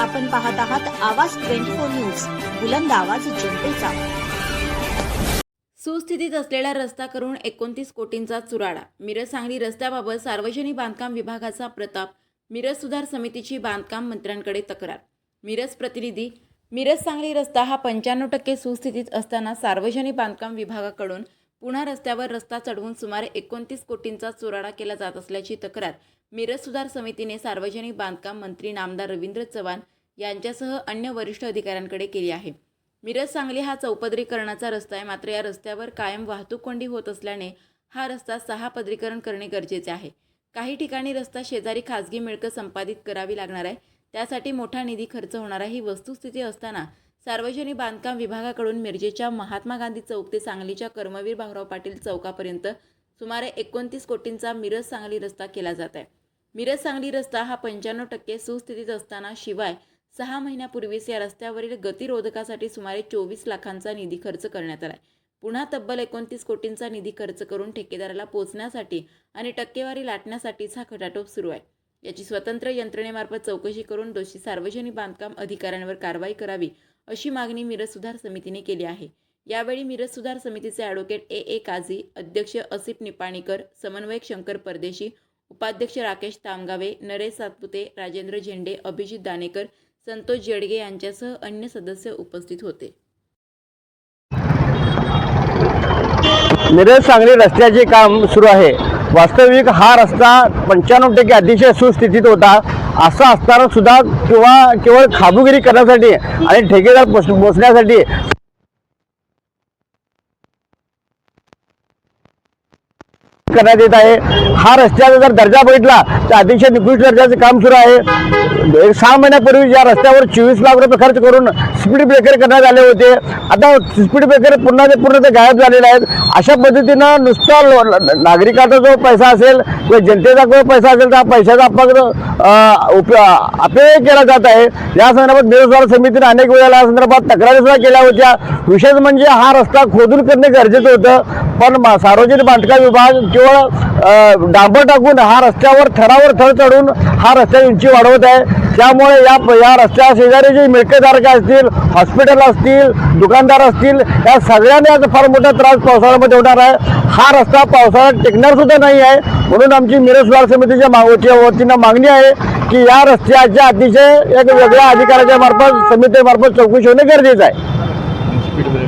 आपण पाहत आहात आवाज ट्वेंटी फोर न्यूज. बुलंद आवाज जनतेचा. सुस्थितीत असलेला रस्ता करून एकोणतीस कोटींचा चुराडा. मिरज सांगली रस्त्याबाबत सार्वजनिक बांधकाम विभागाचा प्रताप. मिरज सुधार समितीची बांधकाम मंत्र्यांकडे तक्रार. मिरज प्रतिनिधी मिरज सांगली रस्ता हा पंच्याण्णव टक्के सुस्थितीत असताना सार्वजनिक बांधकाम विभागाकडून पुन्हा रस्त्यावर रस्ता चढवून सुमारे एकोणतीस कोटींचा चुराडा केला जात असल्याची तक्रार मिरज सुधार समितीने सार्वजनिक बांधकाम मंत्री नामदार रवींद्र चव्हाण यांच्यासह अन्य वरिष्ठ अधिकाऱ्यांकडे केली आहे. मिरज सांगली हा चौपदरीकरणाचा रस्ता आहे. मात्र या रस्त्यावर कायम वाहतूक कोंडी होत असल्याने हा रस्ता सहा पदरीकरण करणे गरजेचे आहे. काही ठिकाणी रस्ता शेजारी खाजगी मिळकत संपादित करावी लागणार आहे. त्यासाठी मोठा निधी खर्च होणार आहे. ही वस्तुस्थिती असताना सार्वजनिक बांधकाम विभागाकडून मिरजेच्या महात्मा गांधी चौक ते सांगलीच्या कर्मवीर भाऊराव पाटील चौकापर्यंत सुमारे एकोणतीस कोटींचा मिरज सांगली रस्ता केला जात आहे. मिरज सांगली रस्ता हा पंच्याण्णव टक्के सुस्थितीत असताना शिवाय सहा महिन्यापूर्वीच या रस्त्यावरील गतिरोधकासाठी सुमारे चोवीस लाखांचा निधी खर्च करण्यात आला पुन्हा तब्बल एकोणतीस कोटींचा निधी खर्च करून ठेकेदाराला पोचण्यासाठी आणि टक्केवारी लाटण्यासाठीच हा खटाटोप सुरू आहे. याची स्वतंत्र यंत्रणेमार्फत चौकशी करून दोषी सार्वजनिक बांधकाम अधिकाऱ्यांवर कारवाई करावी अशी मागणी मिरज सुधार समितीने केली आहे. यावेळी मिरज सुधार समितीचे ॲडव्होकेट ए. ए. काझी अध्यक्ष असिफ निपाणीकर समन्वयक शंकर परदेशी उपाध्यक्ष राकेश तामगावे नरेश सातपुते राजेंद्र झेंडे अभिजित दानेकर संतोष जेडगे यांच्यासह अन्य सदस्य उपस्थित होते. मिरज सांगली रस्त्याचे काम सुरू आहे. वास्तविक हा रस्ता पंच्याण्णव टक्के अतिशय सुस्थितीत होता. असं असताना सुद्धा किंवा केवळ खाबुगिरी करण्यासाठी आणि ठेकेदार पोच पोचण्यासाठी करण्यात येत आहे. हा रस्त्याचा जर दर्जा बघितला तर अतिशय निकृष्ट दर्जाचं काम सुरू आहे. एक सहा महिन्यापूर्वी या रस्त्यावर चोवीस लाख रुपये खर्च करून स्पीड ब्रेकर करण्यात आले होते. आता स्पीड ब्रेकर पुन्हा ते पूर्ण ते गायब झालेले आहेत. अशा पद्धतीनं नुसता नागरिकाचा जो पैसा असेल किंवा जनतेचा जो पैसा असेल त्या पैशाचा अपग्र उपयोग अपव्यय केला जात आहे. या संदर्भात बेरोजगार समितीने अनेक वेळेला या संदर्भात तक्रारी सुद्धा केल्या होत्या. विशेष म्हणजे हा रस्ता खोदून करणे गरजेचं होतं. पण सार्वजनिक बांधकाम विभाग केवळ डांबर टाकून हा रस्त्यावर थरावर थर चढून हा रस्त्याची उंची वाढवत आहे. त्यामुळे या या रस्त्या शेजारी जे मिळकेधारक असतील हॉस्पिटल असतील दुकानदार असतील या सगळ्यांना याचा फार मोठा त्रास पावसाळ्यामध्ये होणार आहे. हा रस्ता पावसाळ्यात टिकणार सुद्धा नाही आहे. म्हणून आमची मिरज सुधार समितीच्या मागच्या वतीनं मागणी आहे की या रस्त्याच्या अतिशय एक वेगळ्या अधिकाऱ्याच्या मार्फत समितीमार्फत चौकशी होणे गरजेचं आहे.